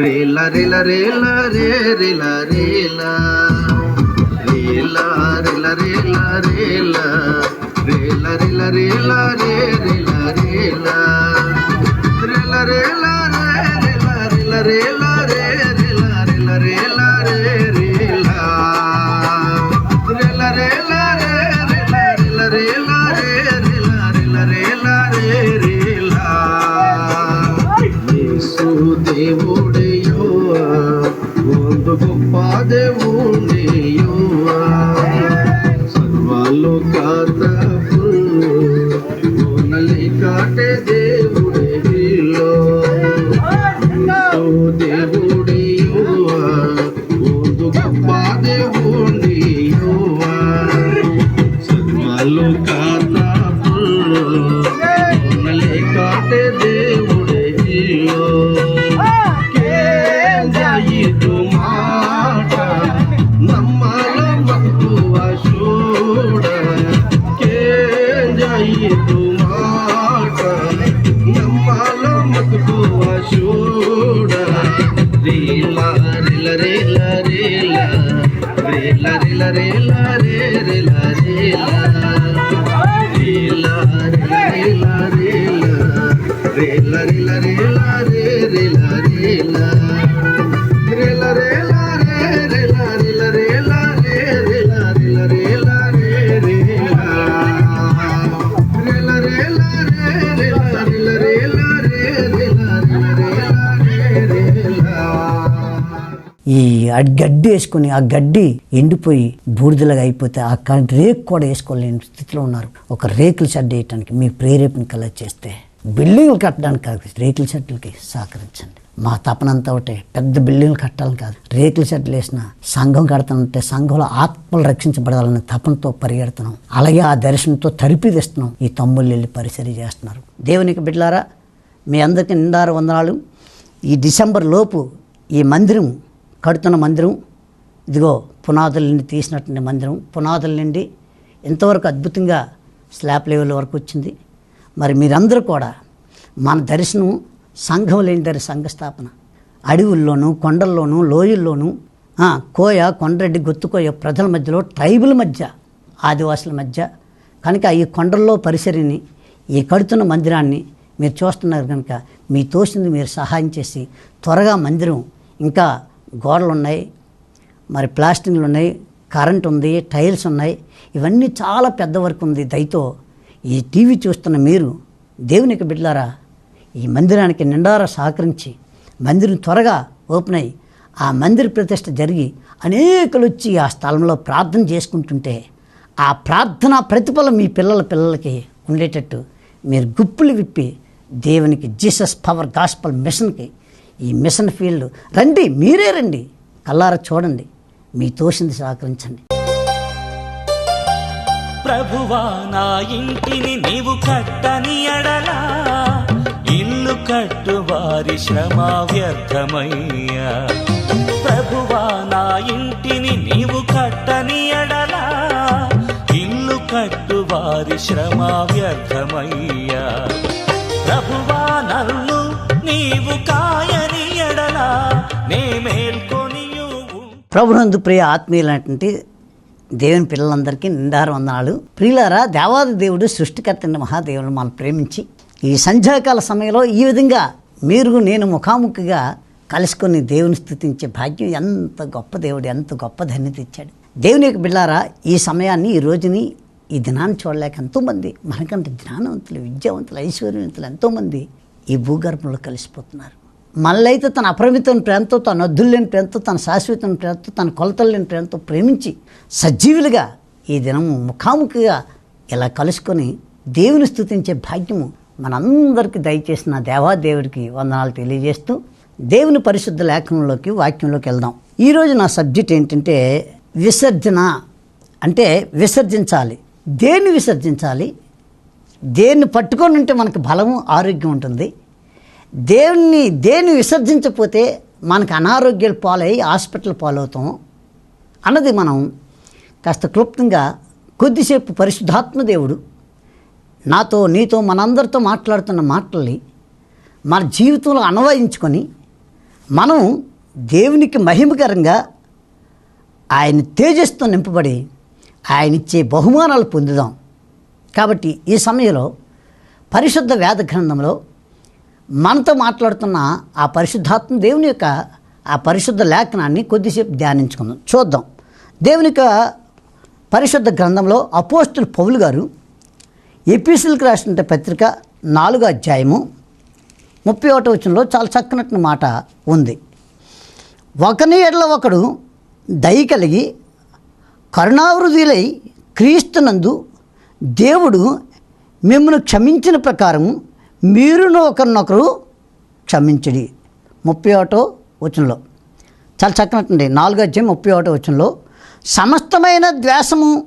రేల రేల రేల రే రేల రేల రేల రేల రేల రేల రేల రేల రేల రే రేల రేల రేల రేల రేల రేల రేల రే రేల రేల రేల రే రేల రేల రేల రేల రేల రేల రే రేల రేల రేల రే రేల యేసు దేవుడయ్యోవా గడ్డి వేసుకుని ఆ గడ్డి ఎండిపోయి బూడిదలాగా అయిపోతే ఆ క- రేకు కూడా వేసుకోలేని స్థితిలో ఉన్నారు. ఒక రేకుల షెడ్ వేయటానికి మీ ప్రేరేపణ కలెక్ట్ చేస్తే బిల్డింగ్లు కట్టడానికి కాదు రేకుల షెడ్లకి సహకరించండి. మా తపనంతా ఒకటే పెద్ద బిల్డింగ్లు కట్టాలని కాదు. రేకుల షెడ్లు వేసిన సంఘం కడతానంటే సంఘంలో ఆత్మలు రక్షించబడాలనే తపనతో పరిగెడుతున్నాం. అలాగే ఆ దర్శనంతో తరిపిదిస్తున్నాం ఈ తమ్ముళ్ళు వెళ్ళి పరిసరి చేస్తున్నారు. దేవునికి బిడ్డలారా మీ అందరికీ నిండారు వందనాలు. ఈ డిసెంబర్ లోపు ఈ మందిరం కడుతున్న మందిరం ఇదిగో పునాదుల నుండి తీసినటువంటి మందిరం. పునాదుల నుండి ఎంతవరకు అద్భుతంగా స్లాబ్ లెవెల్ వరకు వచ్చింది. మరి మీరందరూ కూడా మన దర్శనం సంఘం లేని దరి సంఘ స్థాపన. అడవుల్లోనూ కొండల్లోనూ లోయల్లోనూ కోయ కొండరెడ్డి గొత్తుకోయ ప్రజల మధ్యలో ట్రైబుల్ మధ్య ఆదివాసుల మధ్య కనుక ఈ కొండల్లో పరిసరిని ఈ కడుతున్న మందిరాన్ని మీరు చూస్తున్నారు కనుక మీ తోసింది మీరు సహాయం చేసి త్వరగా మందిరం ఇంకా గోడలు ఉన్నాయి మరి ప్లాస్టింగ్లు ఉన్నాయి కరెంట్ ఉంది టైల్స్ ఉన్నాయి ఇవన్నీ చాలా పెద్ద వర్క్ ఉంది దయతో ఈ టీవీ చూస్తున్న మీరు దేవునికి బిడ్డలారా ఈ మందిరానికి నిండారా సహకరించి మందిరం త్వరగా ఓపెన్ అయ్యి ఆ మందిర ప్రతిష్ట జరిగి అనేకలు వచ్చి ఆ స్థలంలో ప్రార్థన చేసుకుంటుంటే ఆ ప్రార్థన ప్రతిఫలం మీ పిల్లల పిల్లలకి ఉండేటట్టు మీరు గుప్పులు విప్పి దేవునికి జీసస్ పవర్ గాస్పల్ మిషన్కి ఈ మిషన్ ఫీల్డ్ రండి మీరే రండి. కల్లార చూడండి మీ తోసింది సహకరించండి. ప్రభువా నా ఇంటిని నీవు కట్టని ఎడలా ఇల్లు కట్టు వారి శ్రమ వ్యర్థమయ్యా. ప్రభువా నా ఇంటిని నీవు కట్టని ఎడలా ఇల్లు కట్టు కట్టు వారి శ్రమ వ్యర్థమయ్యా. ప్రభువా నన్ను నీవు కాయని ఎడలా నే మేల్కొనియు ప్రభునందు ప్రియ ఆత్మీయులంటే దేవుని పిల్లలందరికీ నిండారు వందనాలు ప్రియులారా దేవాది దేవుడు సృష్టికర్త అయిన మహాదేవుని మనం ప్రేమించి ఈ సంధ్యాకాల సమయంలో ఈ విధంగా మీరు నేను ముఖాముఖిగా కలుసుకొని దేవుని స్థుతించే భాగ్యం ఎంత గొప్ప దేవుడు ఎంత గొప్ప ధన్యత ఇచ్చాడు. దేవుని యొక్క బిళ్ళారా ఈ సమయాన్ని ఈ రోజుని ఈ దినాన్ని చూడలేక ఎంతోమంది మనకంటే జ్ఞానవంతులు విద్యావంతులు ఐశ్వర్యవంతులు ఎంతోమంది ఈ భూగర్భంలో కలిసిపోతున్నారు. మళ్ళైతే తన అప్రమితం ప్రేమతో తన అద్దులేని ప్రేమతో తన శాశ్వతమైన ప్రేమతో తన కొలతలు లేని ప్రేమతో ప్రేమించి సజీవులుగా ఈ దినము ముఖాముఖిగా ఇలా కలుసుకొని దేవుని స్థుతించే భాగ్యము మనందరికీ దయచేసిన దేవాదేవుడికి వందనాలు తెలియజేస్తూ దేవుని పరిశుద్ధ లేఖనంలోకి వాక్యంలోకి వెళ్దాం. ఈరోజు నా సబ్జెక్ట్ ఏంటంటే విసర్జన. అంటే విసర్జించాలి. దేన్ని విసర్జించాలి? దేన్ని పట్టుకొని ఉంటే మనకు బలము ఆరోగ్యం ఉంటుంది. దేవుణ్ణి దేన్ని విసర్జించకపోతే మనకు అనారోగ్యాలు పాలై హాస్పిటల్ పాలవుతాం అన్నది మనం కాస్త క్లుప్తంగా కొద్దిసేపు పరిశుద్ధాత్మ దేవుడు నాతో నీతో మనందరితో మాట్లాడుతున్న మాటల్ని మన జీవితంలో అన్వయించుకొని మనం దేవునికి మహిమకరంగా ఆయన తేజస్తో నింపబడి ఆయన ఇచ్చే బహుమానాలు పొందుదాం. కాబట్టి ఈ సమయంలో పరిశుద్ధ వేద గ్రంథంలో మనతో మాట్లాడుతున్న ఆ పరిశుద్ధాత్మ దేవుని యొక్క ఆ పరిశుద్ధ లేఖనాన్ని కొద్దిసేపు ధ్యానించుకుందాం. చూద్దాం. దేవుని యొక్క పరిశుద్ధ గ్రంథంలో అపోస్తులు పౌలు గారు ఎపిసిల్కి రాసిన పత్రిక నాలుగో అధ్యాయము ముప్పై ఒకటో వచనంలో చాలా చక్కనట్టు మాట ఉంది. ఒకని ఎడల ఒకడు దయ కలిగి కరుణావృద్ధులై క్రీస్తునందు దేవుడు మిమ్మల్ని క్షమించిన ప్రకారం మీరును ఒకరినొకరు క్షమించడి. ముప్పై ఒకటో వచనంలో. చాలా చక్కనట్టండి నాలుగో అధ్యాయం ముప్పై ఒకటో వచనంలో. సమస్తమైన ద్వేషము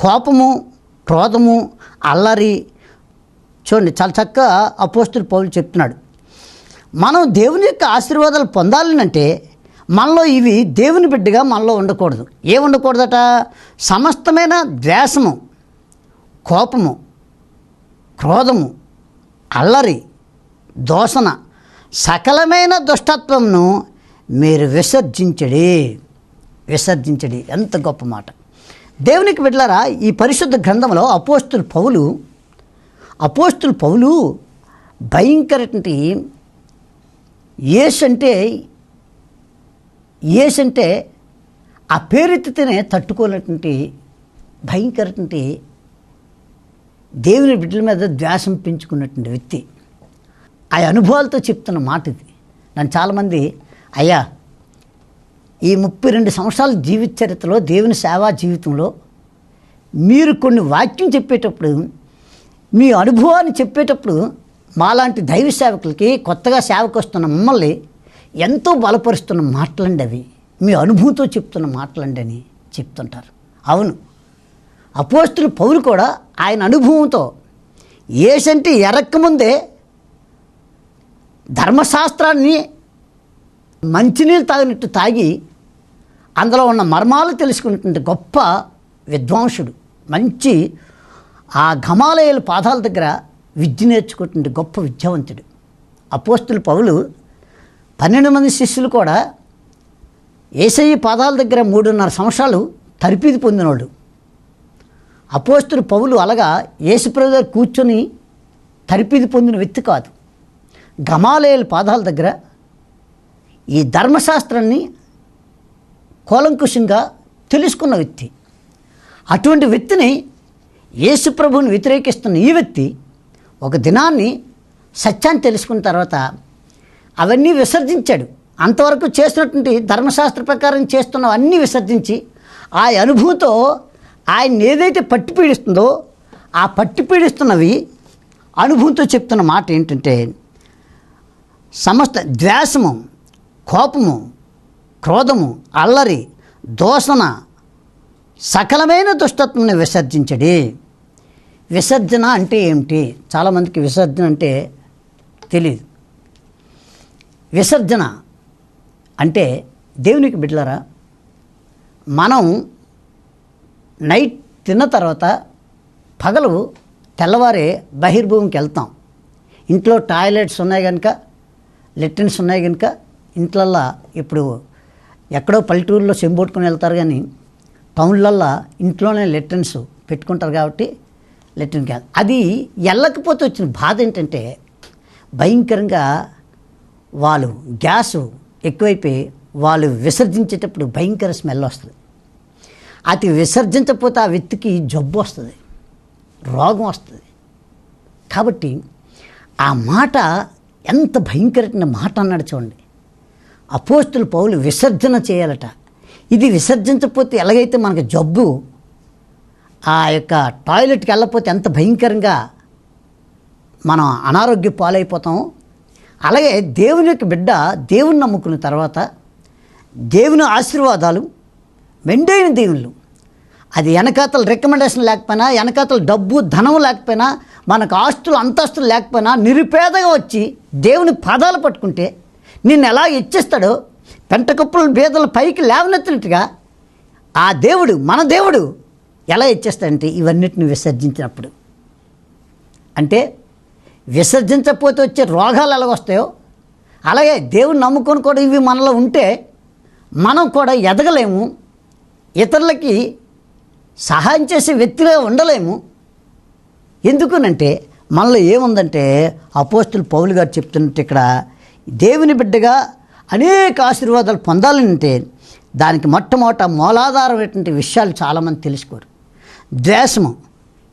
కోపము క్రోధము అల్లరి చూడండి చాలా చక్కగా అపోస్తులు పౌలు చెప్తున్నాడు. మనం దేవుని యొక్క ఆశీర్వాదాలు పొందాలనంటే మనలో ఇవి దేవుని బిడ్డగా మనలో ఉండకూడదు. ఏ ఉండకూడదట? సమస్తమైన ద్వేషము కోపము క్రోధము అల్లరి దోషణ సకలమైన దుష్టత్వంను మీరు విసర్జించడి. విసర్జించడి. ఎంత గొప్ప మాట. దేవునికి బిడ్డలారా ఈ పరిశుద్ధ గ్రంథంలో అపోస్తులు పౌలు అపోస్తులు పౌలు భయంకరటి ఏస్ అంటే ఏస్ అంటే ఆ పేరెత్తితేనే తట్టుకోలేటువంటి భయంకరటువంటి దేవుని బిడ్డల మీద ద్వేషం పెంచుకున్నటువంటి వ్యక్తి. ఆ అనుభవాలతో చెప్తున్న మాట ఇది. నన్ను చాలామంది అయ్యా ఈ ముప్పై రెండు సంవత్సరాల జీవిత చరిత్రలో దేవుని సేవా జీవితంలో మీరు కొన్ని వాక్యం చెప్పేటప్పుడు మీ అనుభవాన్ని చెప్పేటప్పుడు మాలాంటి దైవ సేవకులకి కొత్తగా సేవకు వస్తున్న మమ్మల్ని ఎంతో బలపరుస్తున్న మాటలండి అవి. మీ అనుభవంతో చెప్తున్న మాటలండి అని చెప్తుంటారు. అవును. అపోస్తులు పౌలు కూడా ఆయన అనుభవంతో ఏసంటి ఎరక్కముందే ధర్మశాస్త్రాన్ని మంచినీళ్ళు తాగినట్టు తాగి అందులో ఉన్న మర్మాలు తెలుసుకున్నటువంటి గొప్ప విద్వాంసుడు. మంచి ఆ ఘమాలయాల పాదాల దగ్గర విద్య నేర్చుకున్నటువంటి గొప్ప విద్యావంతుడు. అపోస్తులు పౌలు పన్నెండు మంది శిష్యులు కూడా ఏసఐ పాదాల దగ్గర మూడున్నర సంవత్సరాలు తరిపిది పొందినోడు. అపోస్తులు పౌలు అలాగా యేసుప్రభు దగ్గర కూర్చొని తరిపిది పొందిన వ్యక్తి కాదు. గమాలయాల పాదాల దగ్గర ఈ ధర్మశాస్త్రాన్ని కూలంకుషంగా తెలుసుకున్న వ్యక్తి. అటువంటి వ్యక్తిని యేసుప్రభుని వ్యతిరేకిస్తున్న ఈ వ్యక్తి ఒక దినాన్ని సత్యాన్ని తెలుసుకున్న తర్వాత అవన్నీ విసర్జించాడు. అంతవరకు చేసినటువంటి ధర్మశాస్త్ర ప్రకారం చేస్తున్నవన్నీ విసర్జించి ఆ అనుభూతితో ఆయన ఏదైతే పట్టి పీడిస్తుందో ఆ పట్టి పీడిస్తున్నవి అనుభూతితో చెప్తున్న మాట ఏంటంటే సమస్త ద్వేషము కోపము క్రోధము అల్లరి దోషణ సకలమైన దుష్టత్వం విసర్జించడి. విసర్జన అంటే ఏమిటి? చాలామందికి విసర్జన అంటే తెలియదు విసర్జన అంటే దేవునికి బిడ్డలరా మనం నైట్ తిన్న తర్వాత పగలు తెల్లవారే బహిర్భూమికి వెళ్తాం. ఇంట్లో టాయిలెట్స్ ఉన్నాయి కనుక లెట్రిన్స్ ఉన్నాయి కనుక ఇంట్లల్లో ఇప్పుడు ఎక్కడో పల్లెటూరులో చెంబొట్టుకుని వెళ్తారు కానీ టౌన్లల్లా ఇంట్లోనే లెట్రిన్స్ పెట్టుకుంటారు కాబట్టి లెట్రిన్ వెళ్తారు అది వెళ్ళకపోతే వచ్చిన బాధ ఏంటంటే భయంకరంగా వాళ్ళు గ్యాసు ఎక్కువైపోయి వాళ్ళు విసర్జించేటప్పుడు భయంకర స్మెల్ వస్తుంది. అది విసర్జించకపోతే ఆ వ్యక్తికి జబ్బు వస్తుంది రోగం వస్తుంది. కాబట్టి ఆ మాట ఎంత భయంకరమైన మాట అన్నాడు చూడండి. అపోస్తులు పౌలు విసర్జన చేయాలట. ఇది విసర్జించకపోతే ఎలాగైతే మనకు జబ్బు ఆ యొక్క టాయిలెట్కి వెళ్ళకపోతే ఎంత భయంకరంగా మనం అనారోగ్య పాలైపోతాం. అలాగే దేవుని యొక్క బిడ్డ దేవుని నమ్ముకున్న తర్వాత దేవుని ఆశీర్వాదాలు మెండైన దేవుళ్ళు. అది వెనకాతల రికమెండేషన్ లేకపోయినా వెనకాతల డబ్బు ధనం లేకపోయినా మనకు ఆస్తులు అంతస్తులు లేకపోయినా నిరుపేదగా వచ్చి దేవుని పాదాలు పట్టుకుంటే నిన్ను ఎలా ఇచ్చేస్తాడో పెంటకుప్పల బీదల పైకి లేవనెత్తినట్టుగా ఆ దేవుడు మన దేవుడు ఎలా ఇచ్చేస్తాడంటే ఇవన్నిటిని విసర్జించినప్పుడు. అంటే విసర్జించకపోతే వచ్చే రోగాలు ఎలా వస్తాయో అలాగే దేవుని నమ్ముకొని కూడా ఇవి మనలో ఉంటే మనం కూడా ఎదగలేము ఇతరులకి సహాయం చేసే వ్యక్తిగా ఉండలేము. ఎందుకునంటే మనలో ఏముందంటే అపోస్తులు పౌలు గారు చెప్తున్నట్టు ఇక్కడ దేవుని బిడ్డగా అనేక ఆశీర్వాదాలు పొందాలంటే దానికి మొట్టమొదట మూలాధారమైనటువంటి విషయాలు చాలామంది తెలుసుకోరు. ద్వేషము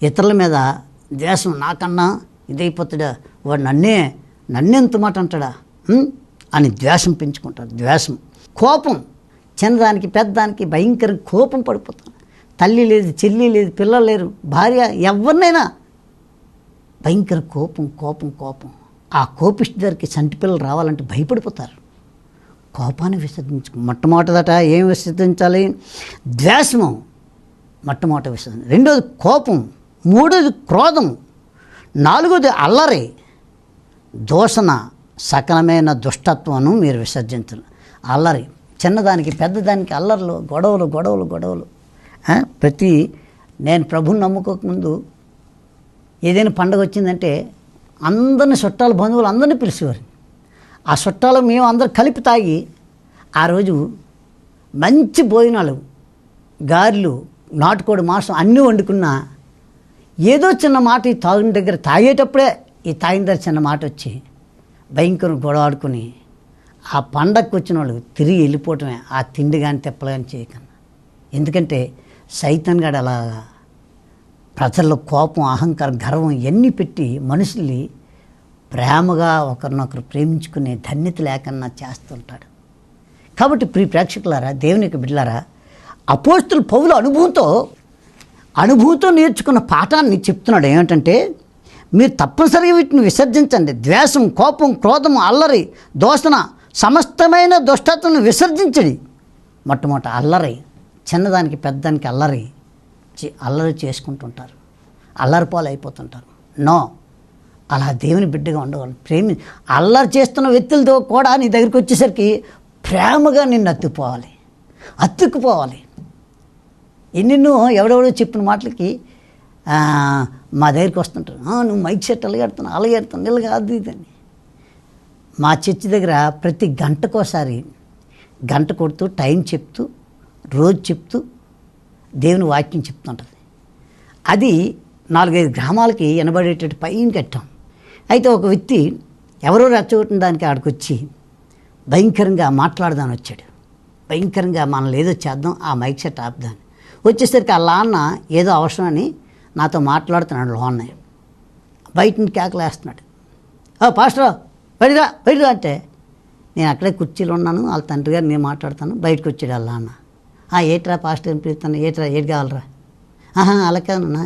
ఇతరుల మీద ద్వేషం నాకన్నా ఇదైపోతాడా? వాడు నన్నే నన్నెంత మాట అంటాడా? అని ద్వేషం పెంచుకుంటారు. ద్వేషం కోపం చిన్నదానికి పెద్దదానికి భయంకర కోపం పడిపోతాను తల్లి లేదు చెల్లి లేదు పిల్లలు లేరు భార్య ఎవరినైనా భయంకర కోపం కోపం కోపం. ఆ కోపిష్టి దగ్గరికి చంటి పిల్లలు రావాలంటే భయపడిపోతారు. కోపాన్ని విసర్జించు మొట్టమొదట ఏం విసర్జించాలి? ద్వేషము మొట్టమొదట విసర్జన. రెండోది కోపం. మూడోది క్రోధం నాలుగోది అల్లరి. దూషణ సకలమైన దుష్టత్వను మీరు విసర్జించాలి అల్లరి. చిన్నదానికి పెద్దదానికి అల్లర్లు గొడవలు గొడవలు గొడవలు. ప్రతి నేను ప్రభుని నమ్ముకోకముందు ఏదైనా పండగ వచ్చిందంటే అందరిని చుట్టాలు బంధువులు అందరినీ పిలిచేవారు. ఆ చుట్టాలు మేము అందరం కలిపి తాగి ఆ రోజు మంచి భోజనాలు గారెలు నాటుకోడి మాంసం అన్నీ వండుకున్నా ఏదో చిన్న మాట ఈ తాగిన దగ్గర తాగేటప్పుడే ఈ తాగిన దగ్గర చిన్న మాట వచ్చి భయంకరం గొడవ ఆడుకుని ఆ పండగకు వచ్చిన వాళ్ళు తిరిగి వెళ్ళిపోవటమే ఆ తిండి కానీ తెప్పలు కానీ చేయకన్నా ఎందుకంటే సైతన్ గడు అలా ప్రజల్లో కోపం అహంకారం గర్వం ఇవన్నీ పెట్టి మనుషుల్ని ప్రేమగా ఒకరినొకరు ప్రేమించుకునే ధన్యత లేకన్నా చేస్తుంటాడు. కాబట్టి ప్రియ ప్రేక్షకులారా దేవునికి బిడ్డలారా అపోస్తుల పౌల అనుభవంతో అనుభవంతో నేర్చుకున్న పాఠాన్ని చెప్తున్నాడు ఏమిటంటే మీరు తప్పనిసరిగా వీటిని విసర్జించండి. ద్వేషం కోపం క్రోధం అల్లరి దోషణ సమస్తమైన దుష్టతను విసర్జించడి. మొట్టమొదట అల్లరి చిన్నదానికి పెద్దదానికి అల్లరి చే- అల్లరి చేసుకుంటుంటారు. అల్లరిపాలు అయిపోతుంటారు నో అలా దేవుని బిడ్డగా ఉండవాలి ప్రేమి అల్లరి చేస్తున్న వ్యక్తులతో కూడా నీ దగ్గరికి వచ్చేసరికి ప్రేమగా నిన్ను అత్తుకుపోవాలి. అత్తుకుపోవాలి. ఎన్నెన్నో ఎవడెవడో చెప్పిన మాటలకి మా దగ్గరికి వస్తుంటారు. నువ్వు మైక్ సెట్ అలాగే ఆడుతున్నావు అలాగే ఆడుతున్నావు ఇలాగ అది ఇది అని. మా చర్చి దగ్గర ప్రతి గంటకోసారి గంట కొడుతూ టైం చెప్తూ రోజు చెప్తూ దేవుని వాక్యం చెప్తుంటుంది. అది నాలుగైదు గ్రామాలకి వినబడేటట్టు పైన కట్టాం. అయితే ఒక వ్యక్తి ఎవరో రెచ్చగొట్టిన దానికి ఆడికొచ్చి భయంకరంగా మాట్లాడదాని వచ్చాడు. భయంకరంగా మనల్ని ఏదో చేద్దాం ఆ మైక్ సెట్ ఆపుదాం వచ్చేసరికి ఆ లాన్న ఏదో అవసరమని నాతో మాట్లాడుతున్నాడు లోన్న. బయట కేకలేస్తున్నాడు. ఓ పాస్టర్ బయటరా బయటరా అంటే నేను అక్కడే కుర్చీలో ఉన్నాను వాళ్ళ తండ్రి గారు నేను మాట్లాడతాను బయటకు వచ్చాడు వాళ్ళ అన్న "ఆ, ఏట్రా పాస్టర్ ఏం పిలుస్తాను ఏట్రా ఏటి కావాలరా? ఆహా అలా కాదన్నా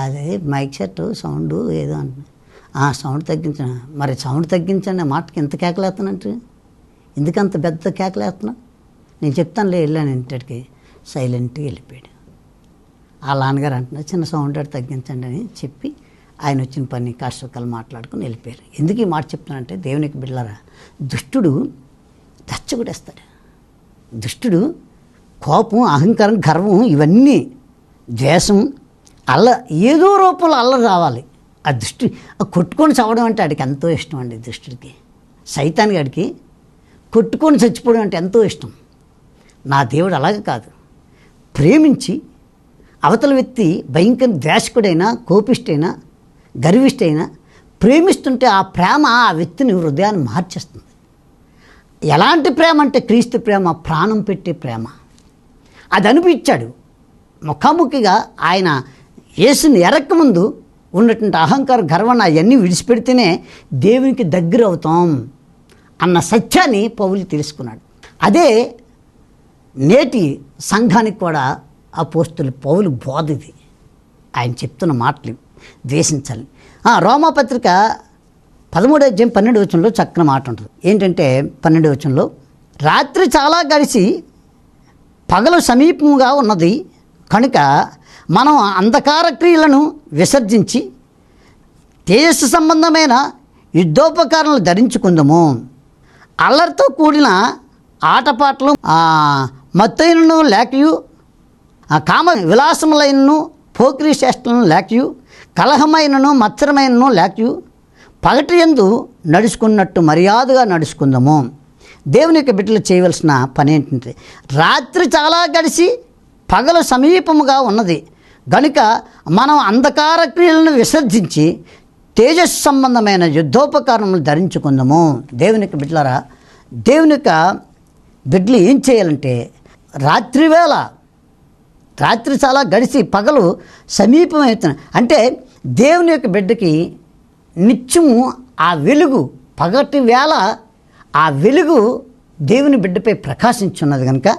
అదే మైక్ సెట్ సౌండ్ ఏదో అంట "ఆ, సౌండ్ తగ్గించను మరి సౌండ్ తగ్గించండి మాటకి ఎంత కేకలేస్తానంటే ఎందుకంత పెద్ద కేకలేస్తున్నా? నేను చెప్తానులే వెళ్ళాను ఇంటికి సైలెంట్గా వెళ్ళిపోయాడు. ఆ నాన్నగారు అంటున్నారు చిన్న సౌండ్ తగ్గించండి అని చెప్పి ఆయన వచ్చిన పని కాష్టకాలు మాట్లాడుకుని వెళ్ళిపోయారు. ఎందుకు ఈ మాట చెప్తున్నానంటే దేవునికి బిడ్డలారా దుష్టుడు దచ్చగుడేస్తాడు. దుష్టుడు కోపం అహంకారం గర్వం ఇవన్నీ ద్వేషం అల్ల ఏదో రూపంలో అల్లరి రావాలి. ఆ దృష్టి ఆ కొట్టుకొని చవడం అంటే ఆడికి ఎంతో ఇష్టం అండి దుష్టుడికి. సైతానికి ఆడికి కొట్టుకొని చచ్చిపోవడం అంటే ఎంతో ఇష్టం. నా దేవుడు అలాగే కాదు. ప్రేమించి అవతల వ్యక్తి భయంకర ద్వేషకుడైనా కోపిష్టైనా గర్విష్టైనా ప్రేమిస్తుంటే ఆ ప్రేమ ఆ వ్యక్తిని హృదయాన్ని మార్చేస్తుంది. ఎలాంటి ప్రేమ అంటే క్రీస్తు ప్రేమ ప్రాణం పెట్టే ప్రేమ. అది అనిపించాడు. ముఖాముఖిగా ఆయన యేసుని ఎరక్కముందు ఉన్నటువంటి అహంకార గర్వణ అవన్నీ విడిచిపెడితేనే దేవునికి దగ్గర అవుతాం అన్న సత్యాన్ని పౌలు తెలుసుకున్నాడు. అదే నేటి సంఘానికి కూడా అపోస్తుల పౌలు బోధ ఇది. ఆయన చెప్తున్న మాటలు ద్వేషించాలి. రోమాపత్రిక పదమూడు అధ్యాయం పన్నెండు వచనంలో చక్కని మాట ఉంటుంది. ఏంటంటే పన్నెండు వచనంలో రాత్రి చాలా గడిచి పగలు సమీపముగా ఉన్నది. కనుక మనం అంధకార క్రియలను విసర్జించి తేజస్సు సంబంధమైన యుద్ధోపకరణలు ధరించుకుందాము. అల్లరితో కూడిన ఆటపాటలు మత్తైనను లేకయు కామ విలాసములైనను పోక్రీ చేష్టలను లేకయు కలహమైనను మత్సరమైనను లేకయు పగటి ఎందు నడుచుకున్నట్టు మర్యాదగా నడుచుకుందాము. దేవుని యొక్క బిడ్డలు చేయవలసిన పని ఏంటంటే రాత్రి చాలా గడిచి పగలు సమీపముగా ఉన్నది. గనుక మనం అంధకార క్రియలను విసర్జించి తేజస్సు సంబంధమైన యుద్ధోపకరణలు ధరించుకుందాము. దేవుని యొక్క బిడ్డలారా దేవుని యొక్క బిడ్డలు ఏం చేయాలంటే రాత్రివేళ రాత్రి చాలా గడిచి పగలు సమీపమవుతున్నాయి అంటే దేవుని యొక్క బిడ్డకి నిత్యము ఆ వెలుగు పగటి వేళ ఆ వెలుగు దేవుని బిడ్డపై ప్రకాశించున్నది కనుక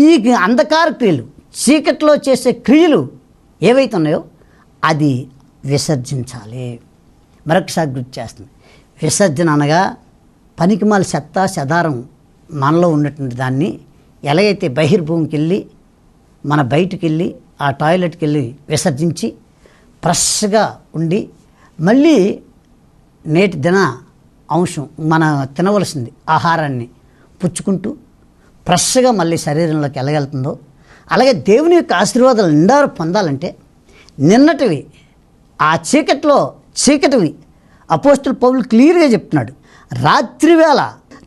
ఈ అంధకార క్రియలు చీకట్లో చేసే క్రియలు ఏవైతే ఉన్నాయో అది విసర్జించాలి. మరొకసారి గుర్తు చేస్తుంది. విసర్జన అనగా పనికిమాల చెత్త చెదారం మనలో ఉన్నటువంటి దాన్ని ఎలాగైతే బహిర్భూమికి వెళ్ళి మన బయటికి వెళ్ళి ఆ టాయిలెట్కి వెళ్ళి విసర్జించి ఫ్రెష్గా ఉండి మళ్ళీ నేటి దిన అంశం మన తినవలసింది ఆహారాన్ని పుచ్చుకుంటూ ఫ్రెష్గా మళ్ళీ శరీరంలోకి వెళ్ళగలుగుతుందో అలాగే దేవుని యొక్క ఆశీర్వాదాలు నిండారు పొందాలంటే నిన్నటివి ఆ చీకట్లో చీకటివి అపోస్తుల పౌలు క్లియర్గా చెప్తున్నాడు. రాత్రి వేళ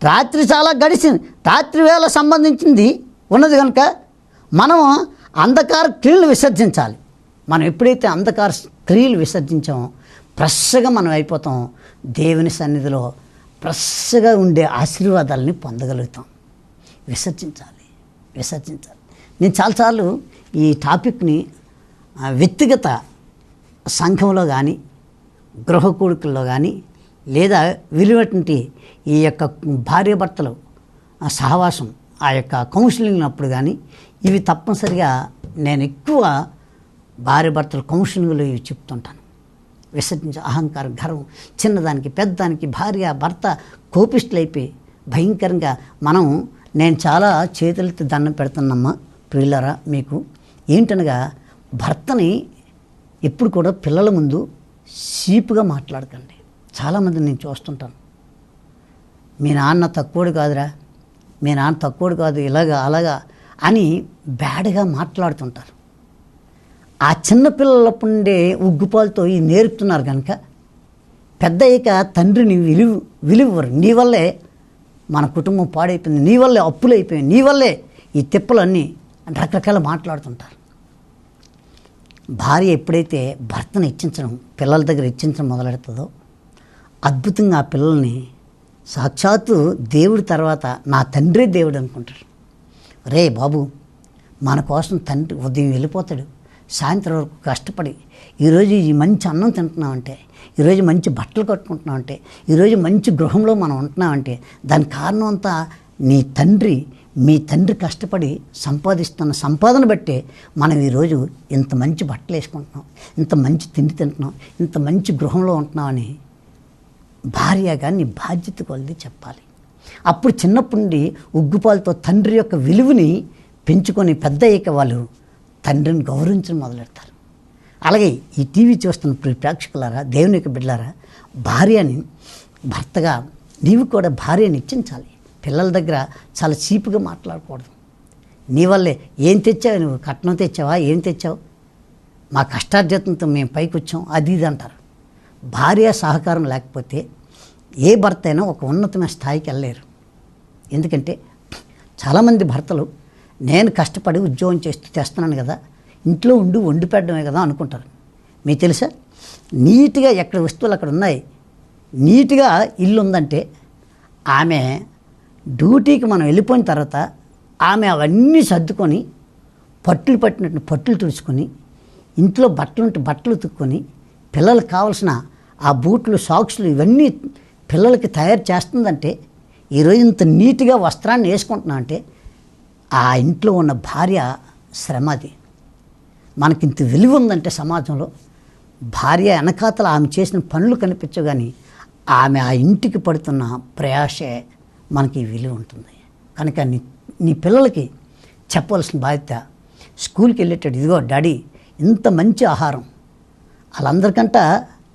రాత్రి చాలా గడిచింది రాత్రి వేళ సంబంధించింది ఉన్నది కనుక మనం అంధకార క్రియలు విసర్జించాలి. మనం ఎప్పుడైతే అంధకార క్రియలు విసర్జించామో ఫ్రెష్గా మనం అయిపోతాం. దేవుని సన్నిధిలో ఫ్రెష్గా ఉండే ఆశీర్వాదాలని పొందగలుగుతాం. విసర్జించాలి. విసర్జించాలి. నేను చాలాసార్లు ఈ టాపిక్ని వ్యక్తిగత సంఘంలో కానీ గృహ కూడికల్లో కానీ లేదా విలువటువంటి ఈ యొక్క భార్యాభర్తలు సహవాసం ఆ యొక్క కౌన్సిలింగ్ అప్పుడు కానీ ఇవి తప్పనిసరిగా నేను ఎక్కువ భార్య భర్తలు కౌన్సిలింగ్లో ఇవి చెప్తుంటాను. విసర్జించే అహంకారం గర్వం చిన్నదానికి పెద్దదానికి భార్య భర్త కోపిష్టులైపోయి భయంకరంగా మనం నేను చాలా చేతులెత్తి దండం పెడుతున్నామ్మా పిల్లరా మీకు. ఏంటనగా భర్తని ఎప్పుడు కూడా పిల్లల ముందు సీపుగా మాట్లాడకండి. చాలామంది నేను చూస్తుంటాను. మీ నాన్న తక్కువడు కాదురా. మీ నాన్న తక్కువడు కాదు ఇలాగా అలాగా అని బ్యాడ్గా మాట్లాడుతుంటారు. ఆ చిన్నపిల్లలప్పుడే ఉగ్గుపాలతో ఈ నేర్పుతున్నారు కనుక పెద్ద అయ్యాక తండ్రిని విలువ విలువరు. నీ వల్లే మన కుటుంబం పాడైపోయింది. నీ వల్లే అప్పులు అయిపోయింది నీ వల్లే ఈ తిప్పలన్నీ రకరకాల మాట్లాడుతుంటారు. భార్య ఎప్పుడైతే భర్తను హెచ్చించడం పిల్లల దగ్గర హెచ్చించడం మొదలెడుతుందో అద్భుతంగా ఆ పిల్లల్ని సాక్షాత్తు దేవుడి తర్వాత నా తండ్రి దేవుడు అనుకుంటారు. రే బాబు మన కోసం తండ్రి ఉదయం వెళ్ళిపోతాడు. సాయంత్రం వరకు కష్టపడి ఈరోజు ఈ మంచి అన్నం తింటున్నామంటే ఈరోజు మంచి బట్టలు కట్టుకుంటున్నామంటే ఈరోజు మంచి గృహంలో మనం ఉంటున్నామంటే దాని కారణం అంతా నీ తండ్రి మీ తండ్రి కష్టపడి సంపాదిస్తున్న సంపాదన బట్టే మనం ఈరోజు ఇంత మంచి బట్టలు వేసుకుంటున్నాం ఇంత మంచి తిండి తింటున్నాం ఇంత మంచి గృహంలో ఉంటున్నామని భార్యగా నీ బాధ్యత కొలది చెప్పాలి. అప్పుడు చిన్నప్పటి నుండి ఉగ్గుపాలతో తండ్రి యొక్క విలువని పెంచుకొని పెద్ద అయ్యాక వాళ్ళు తండ్రిని గౌరవించడం మొదలెడతారు. అలాగే ఈ టీవీ చూస్తున్న ప్రేక్షకులారా దేవుని యొక్క బిడ్డలారా భార్యని భర్తగా నీవు కూడా భార్యని ఇచ్చించాలి పిల్లల దగ్గర చాలా చీపుగా మాట్లాడకూడదు. నీ వల్లే ఏం తెచ్చావు? నువ్వు కట్నం తెచ్చావా? ఏం తెచ్చావు? మా కష్టార్జితంతో మేము పైకి వచ్చాం అది ఇది అంటారు. భార్య సహకారం లేకపోతే ఏ భర్త అయినా ఒక ఉన్నతమైన స్థాయికి వెళ్ళలేరు. ఎందుకంటే చాలామంది భర్తలు నేను కష్టపడి ఉద్యోగం చేస్తూ తెస్తున్నాను కదా ఇంట్లో ఉండి వండి పెట్టడమే కదా అనుకుంటారు. మీకు తెలుసా? నీట్గా ఎక్కడ వస్తువులు అక్కడ ఉన్నాయి? నీట్గా ఇల్లు ఉందంటే ఆమె డ్యూటీకి మనం వెళ్ళిపోయిన తర్వాత ఆమె అవన్నీ సర్దుకొని పట్టులు పట్టినట్టు పట్టులు తుడుచుకొని ఇంట్లో బట్టలు ఉంటే బట్టలు ఉతుక్కొని పిల్లలకు కావాల్సిన ఆ బూట్లు సాక్స్లు ఇవన్నీ పిల్లలకి తయారు చేస్తుందంటే ఈరోజు ఇంత నీట్గా వస్త్రాన్ని వేసుకుంటున్నా అంటే ఆ ఇంట్లో ఉన్న భార్య శ్రమ అది. మనకింత విలువ ఉందంటే సమాజంలో భార్య వెనకాతల ఆమె చేసిన పనులు కనిపించవు కానీ ఆమె ఆ ఇంటికి పడుతున్న ప్రయాసే మనకి విలువ ఉంటుంది కనుక నీ నీ పిల్లలకి చెప్పవలసిన బాధ్యత స్కూల్కి వెళ్ళేటట్టు ఇదిగో డాడీ ఇంత మంచి ఆహారం వాళ్ళందరికంట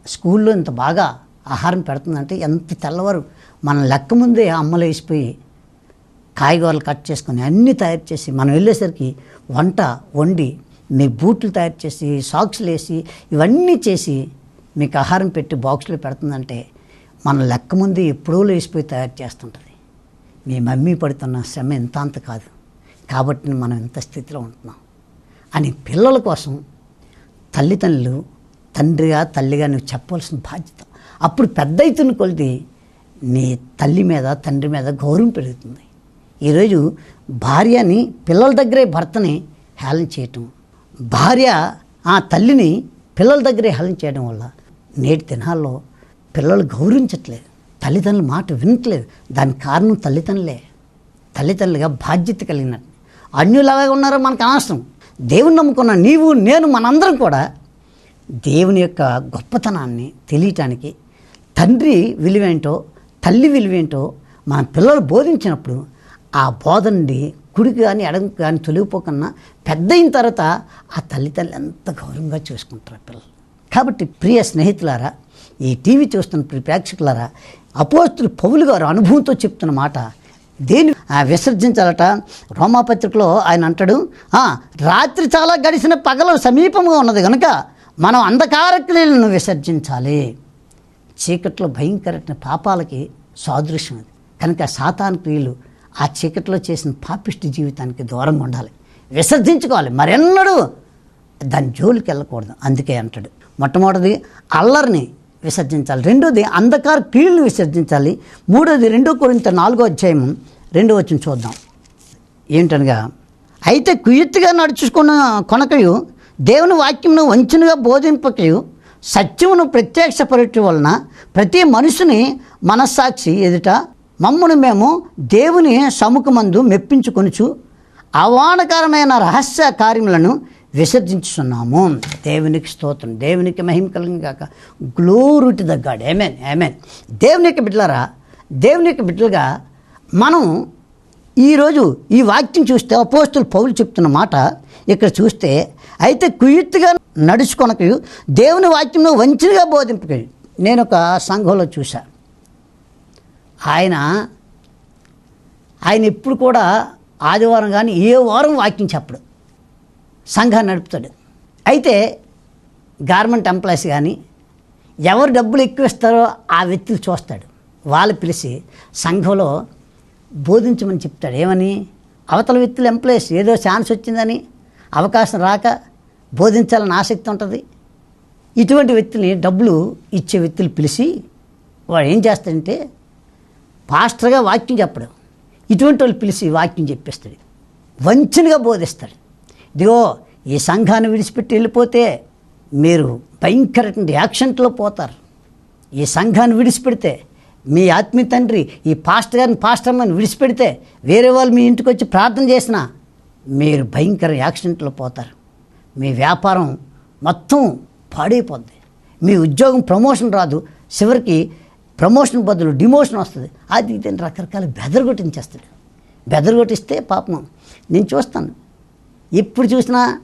స్కూల్లో ఇంత బాగా ఆహారం పెడుతుందంటే ఎంత తెల్లవారు. మన లెక్క ముందే అమ్మలు వేసిపోయి కాయగూరలు కట్ చేసుకొని అన్నీ తయారు చేసి మనం వెళ్ళేసరికి వంట వండి మీ బూట్లు తయారు చేసి సాక్స్లు వేసి ఇవన్నీ చేసి మీకు ఆహారం పెట్టి బాక్స్లో పెడుతుందంటే మన లెక్క ముందు ఎప్పుడో వేసిపోయి తయారు చేస్తుంటుంది. మీ మమ్మీ పడుతున్న శ్రమ ఎంత అంత కాదు. కాబట్టి మనం ఎంత స్థితిలో ఉంటున్నాం. అని పిల్లల కోసం తల్లిదండ్రులు తండ్రిగా తల్లిగా నువ్వు చెప్పవలసిన బాధ్యత. అప్పుడు పెద్ద అవుతున్న కొలిది నీ తల్లి మీద తండ్రి మీద గౌరవం పెరుగుతుంది. ఈరోజు భార్యని పిల్లల దగ్గరే భర్తని హేళన చేయటం భార్య ఆ తల్లిని పిల్లల దగ్గరే హేళన చేయడం వల్ల నేటి దినాల్లో పిల్లలు గౌరవించట్లేదు. తల్లిదండ్రుల మాట వినట్లేదు. దానికి కారణం తల్లిదండ్రులే. తల్లిదండ్రులుగా బాధ్యత కలిగినట్టు. అన్యులాగా ఉన్నారో మనకు అనవసరం. దేవుని నమ్ముకున్న నీవు నేను మనందరం కూడా దేవుని యొక్క గొప్పతనాన్ని తెలియటానికి తండ్రి విలువేంటో తల్లి విలువేంటో మన పిల్లలు బోధించినప్పుడు ఆ బోధనండి కుడికి కానీ ఎడమకి కానీ తొలగిపోకన్నా పెద్ద అయిన తర్వాత ఆ తల్లిదండ్రులు ఎంత గౌరవంగా చూసుకుంటారు పిల్లలు. కాబట్టి ప్రియ స్నేహితులారా ఈ టీవీ చూస్తున్న ప్రేక్షకులారా అపోస్తులు పౌలు గారు అనుభవంతో చెప్తున్న మాట దేని ఆ, విసర్జించాలట? రోమాపత్రికలో ఆయన అంటాడు రాత్రి చాలా గడిచిన పగలు సమీపంగా ఉన్నది కనుక మనం అంధకార క్రియలను విసర్జించాలి. చీకట్లో భయంకరమైన పాపాలకి సాదృశ్యం అది. కనుక సాతాన్ క్రియలు ఆ చీకట్లో చేసిన పాపిష్టి జీవితానికి దూరంగా ఉండాలి. విసర్జించుకోవాలి. మరెన్నడూ దాని జోలికి వెళ్ళకూడదు. అందుకే అంటాడు. మొట్టమొదటిది అల్లరిని విసర్జించాలి. రెండోది అంధకార క్రియలను విసర్జించాలి. మూడోది రెండో కొరింత నాలుగో అధ్యాయం రెండో వచ్చిన చూద్దాం. ఏంటనగా అయితే కుయుత్తుగా నడుచుకున్న కొనకయు దేవుని వాక్యంను వంచనగా బోధింపకయు సత్యమును ప్రత్యక్షపరచడం వలన ప్రతి మనిషిని మనస్సాక్షి ఎదుట మమ్మను మేము దేవుని సముఖమందు మెప్పించుకొనుచు అవాణకరమైన రహస్య కార్యములను విసర్జించుతున్నాము దేవునికి స్తోత్రం. దేవునికి మహిమ కలిగిన కాక glory to the God amen amen దేవునికి బిడ్డలరా దేవునికి బిడ్డలుగా మనం ఈరోజు ఈ వాక్యం చూస్తే అపోస్తులు పౌలు చెప్తున్న మాట ఇక్కడ చూస్తే అయితే కుయుత్తుగా నడుచుకొనక దేవుని వాక్యంలో వంచిగా బోధింపక నేను ఒక సంఘంలో చూశా. ఆయన ఆయన ఎప్పుడు కూడా ఆదివారం కానీ ఏ వారం వాక్యం చెప్పడు. సంఘాన్ని నడుపుతాడు. అయితే గార్మెంట్ ఎంప్లాయీస్ కానీ ఎవరు డబ్బులు ఎక్కువ ఇస్తారో ఆ వ్యక్తులు చూస్తాడు. వాళ్ళు పిలిచి సంఘంలో బోధించమని చెప్తాడు. ఏమని? అవతల వ్యక్తులు ఎంప్లాయీస్ ఏదో ఛాన్స్ వచ్చిందని అవకాశం రాక బోధించాలని ఆసక్తి ఉంటుంది. ఇటువంటి వ్యక్తుల్ని డబ్బులు ఇచ్చే వ్యక్తులు పిలిచి వాడు ఏం చేస్తాడంటే పాస్టర్గా వాక్యం చెప్పడం. ఇటువంటి వాళ్ళు పిలిచి వాక్యం చెప్పేస్తాడు. వంచనగా బోధిస్తాడు. ఇదిగో ఈ సంఘాన్ని విడిచిపెట్టి వెళ్ళిపోతే మీరు భయంకరటువంటి యాక్షన్లో పోతారు. ఈ సంఘాన్ని విడిచిపెడితే మీ ఆత్మీయ తండ్రి ఈ పాస్టర్ గారిని పాస్టర్ అమ్మని విడిచిపెడితే వేరే వాళ్ళు మీ ఇంటికి వచ్చి ప్రార్థన చేసినా మీరు భయంకర యాక్సిడెంట్లో పోతారు. మీ వ్యాపారం మొత్తం పాడైపోద్ది. మీ ఉద్యోగం ప్రమోషన్ రాదు. చివరికి ప్రమోషన్ బదులు డిమోషన్ వస్తుంది. అది ఇది రకరకాల బెదరగొట్టించేస్తాడు బెదరగొట్టిస్తే పాపం. నేను చూస్తాను. ఎప్పుడు చూసినా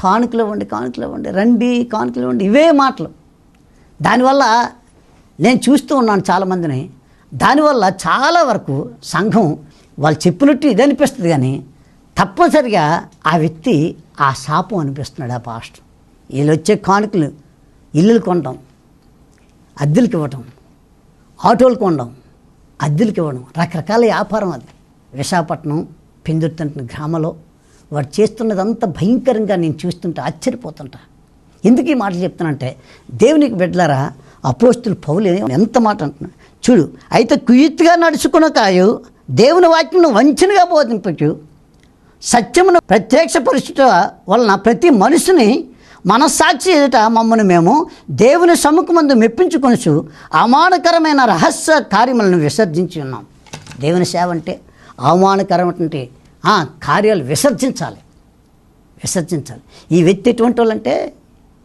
కానుకలు ఇవ్వండి కానుకలు ఇవ్వండి రండి కానుకలు ఇవ్వండి ఇవే మాటలు. దానివల్ల నేను చూస్తూ ఉన్నాను చాలామందిని. దానివల్ల చాలా వరకు సంఘం వాళ్ళు చెప్పినట్టు ఇది అనిపిస్తుంది కానీ తప్పనిసరిగా ఆ వ్యక్తి ఆ శాపం అనిపిస్తున్నాడు ఆ పాస్టర్. వీళ్ళు వచ్చే కానుకలు ఇల్లులు కొనడం అద్దెలకు ఇవ్వటం ఆటోలు కొనడం అద్దెలకు ఇవ్వడం రకరకాల వ్యాపారం అది. విశాఖపట్నం పెందుర్తంటున్న గ్రామంలో వాడు చేస్తున్నదంతా భయంకరంగా నేను చూస్తుంటే ఆశ్చర్యపోతుంటా. ఎందుకు ఈ మాట చెప్తానంటే దేవునికి బిడ్డలారా అపోస్తులు పౌలు ఎంత మాట అంటున్నాడు. చూడు అయితే కుయుత్తుగా నడుచుకున్న కాయు దేవుని వాక్యం వంచనగా బోధింపచ్చు సత్యమును ప్రత్యక్షపరుచుట వలన ప్రతి మనిషిని మనస్సాక్షి ఎదుట మమ్మల్ని మేము దేవుని సముఖమందు మెప్పించుకొనుచు అవమానకరమైన రహస్య కార్యములను విసర్జించి ఉన్నాం. దేవుని సేవ అంటే అవమానకరమైనటువంటి కార్యాలు విసర్జించాలి. విసర్జించాలి. ఈ వ్యక్తి ఎటువంటి వాళ్ళంటే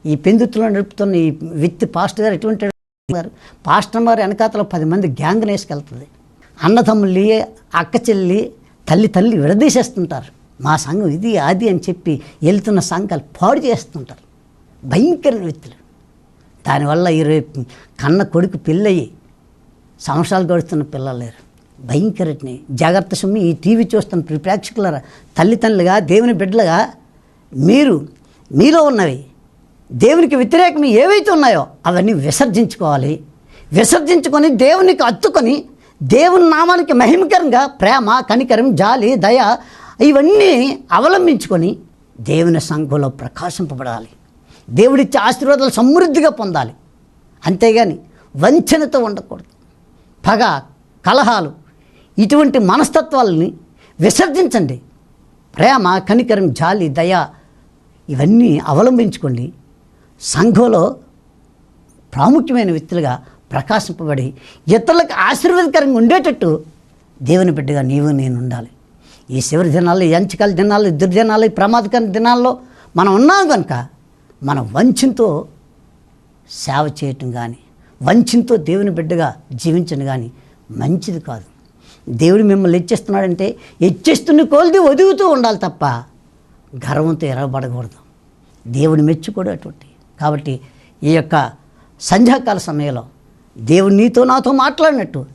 ఈ పెందుతులో నడుపుతున్న ఈ వ్యక్తి పాస్టర్ గారు ఎటువంటి గారు పాస్టర్ గారు వెనకాతల పది మంది గ్యాంగ్ వేసుకెళ్తుంది అన్నదమ్ముల్ని అక్క చెల్లి తల్లి తల్లి విడదీసేస్తుంటారు. మా సంఘం ఇది అది అని చెప్పి వెళ్తున్న సంఘాలు పాడు చేస్తుంటారు. భయంకర వ్యక్తులు. దానివల్ల ఇరవై కన్న కొడుకు పెళ్ళయి సంవత్సరాలు గడుస్తున్న పిల్లలు లేరు. భయంకరటిని జాగ్రత్త సుమ్మి ఈ టీవీ చూస్తున్న ప్రేక్షకులరా తల్లిదండ్రులుగా దేవుని బిడ్డలుగా మీరు మీలో ఉన్నవి దేవునికి వ్యతిరేకం ఏవైతే ఉన్నాయో అవన్నీ విసర్జించుకోవాలి. విసర్జించుకొని దేవునికి అత్తుకొని దేవుని నామానికి మహిమకరంగా ప్రేమ కనికరం జాలి దయ ఇవన్నీ అవలంబించుకొని దేవుని సంఘంలో ప్రకాశింపబడాలి. దేవుడిచ్చే ఆశీర్వాదాలు సమృద్ధిగా పొందాలి. అంతేగాని వంచనతో ఉండకూడదు. పగ కలహాలు ఇటువంటి మనస్తత్వాలని విసర్జించండి. ప్రేమ కనికరం జాలి దయ ఇవన్నీ అవలంబించుకోండి. సంఘంలో ప్రాముఖ్యమైన వ్యక్తులుగా ప్రకాశింపబడి ఇతరులకు ఆశీర్వాదకరంగా ఉండేటట్టు దేవుని బిడ్డగా నీవు నేను ఉండాలి. ఈ చివరి దినాల్లో ఈ అంచకాల దినాల్లో దుర్దినాలు ఈ ప్రమాదకర దినాల్లో మనం ఉన్నాం కనుక మన వంచంతో సేవ చేయటం కానీ వంచంతో దేవుని బిడ్డగా జీవించడం కానీ మంచిది కాదు. దేవుడు మిమ్మల్ని హెచ్చిస్తున్నాడంటే హెచ్చిస్తున్న కొలిది ఒదుగుతూ ఉండాలి తప్ప గర్వంతో ఎరవబడకూడదు దేవుని మెచ్చుకోడు అటువంటి. కాబట్టి ఈ యొక్క సంధ్యాకాల సమయంలో దేవుడు నీతో నాతో మాట్లాడినట్టు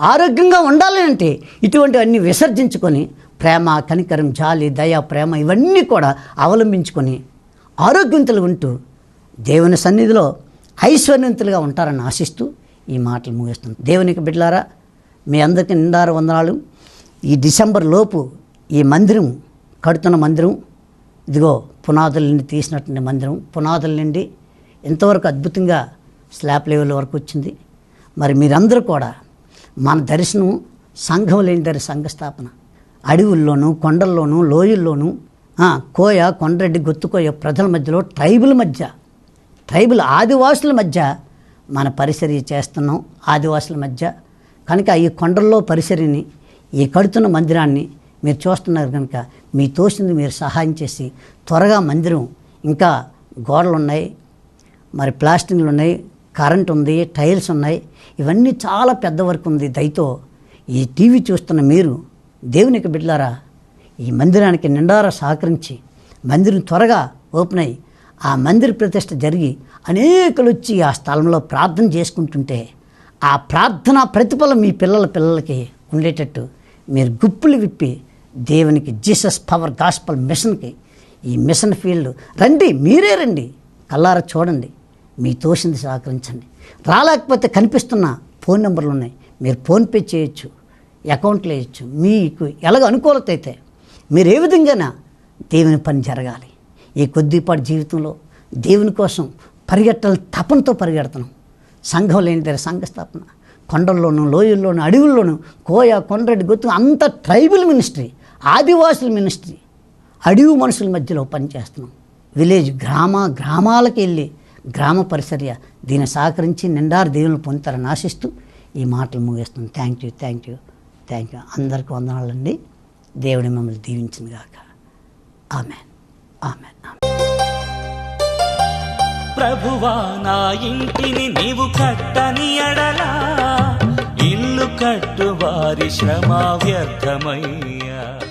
ఆరోగ్యంగా ఉండాలి అంటే ఇటువంటివన్నీ విసర్జించుకొని ప్రేమ కనికరం జాలి దయ ప్రేమ ఇవన్నీ కూడా అవలంబించుకొని ఆరోగ్యవంతులు ఉంటూ దేవుని సన్నిధిలో ఐశ్వర్యవంతులుగా ఉంటారని ఆశిస్తూ ఈ మాటలు ముగిస్తుంది దేవునికి బిడ్డలారా మీ అందరికీ నిండారు వందనాలు. ఈ డిసెంబర్ లోపు ఈ మందిరం కడుతున్న మందిరం ఇదిగో పునాదుల నుండి తీసినటువంటి మందిరం పునాదుల నుండి ఇంతవరకు అద్భుతంగా స్లాబ్ లెవెల్ వరకు వచ్చింది. మరి మీరందరూ కూడా మన దర్శనం సంఘం లేని దరి సంఘ స్థాపన అడవుల్లోనూ కొండల్లోనూ లోయల్లోనూ కోయ కొండరెడ్డి గొత్తుకోయ ప్రజల మధ్యలో ట్రైబుల్ మధ్య ట్రైబుల్ ఆదివాసుల మధ్య మన పరిసరి చేస్తున్నాం ఆదివాసుల మధ్య. కనుక ఈ కొండల్లో పరిసరిని ఈ కడుతున్న మందిరాన్ని మీరు చూస్తున్నారు కనుక మీ తోసింది మీరు సహాయం చేసి త్వరగా మందిరం ఇంకా గోడలు ఉన్నాయి మరి ప్లాస్టింగ్లు ఉన్నాయి కరెంట్ ఉంది టైల్స్ ఉన్నాయి ఇవన్నీ చాలా పెద్ద వరకు ఉంది. దయతో ఈ టీవీ చూస్తున్న మీరు దేవునికి బిడ్లారా ఈ మందిరానికి నిండారా సహకరించి మందిరం త్వరగా ఓపెన్ అయ్యి ఆ మందిర ప్రతిష్ట జరిగి అనేకులు వచ్చి ఆ స్థలంలో ప్రార్థన చేసుకుంటుంటే ఆ ప్రార్థన ప్రతిఫలం మీ పిల్లల పిల్లలకి ఉండేటట్టు మీరు గుప్పులు విప్పి దేవునికి జీసస్ పవర్ గాస్పల్ మిషన్కి ఈ మిషన్ ఫీల్డ్ రండి మీరే రండి కల్లార చూడండి మీ తోసింది సహకరించండి. రాలేకపోతే కనిపిస్తున్న ఫోన్ నెంబర్లు ఉన్నాయి మీరు ఫోన్పే చేయొచ్చు. అకౌంట్లో వేయచ్చు. మీకు ఎలాగ అనుకూలత అయితే మీరు ఏ విధంగానా దేవుని పని జరగాలి. ఈ కొద్దిపాటి జీవితంలో దేవుని కోసం పరిగెట్టాలి తపనతో పరిగెడుతున్నాం. సంఘం లేని దగ్గర సంఘ స్థాపన కొండల్లోనూ లోయల్లోనూ అడవుల్లోనూ కోయ కొండరెడ్డి గుర్తు అంత ట్రైబల్ మినిస్ట్రీ ఆదివాసుల మినిస్ట్రీ అడవి మనుషుల మధ్యలో పనిచేస్తున్నాం విలేజ్ గ్రామ గ్రామాలకు వెళ్ళి గ్రామ పరిసర్య దీన్ని సహకరించి నిండారు దేవుని పొందుతారని ఆశిస్తూ ఈ మాటలు ముగిస్తుంది thank you thank you. Thank you. అందరికి వందనాలండి. దేవుడి మమ్మల్ని దీవించింది గాక. ఆమె ఆమె ప్రభువా నా ఇంటిని నీవు కట్టని ఎడలా ఇల్లు కట్టు వారి శ్రమ వ్యర్థమయ్యా.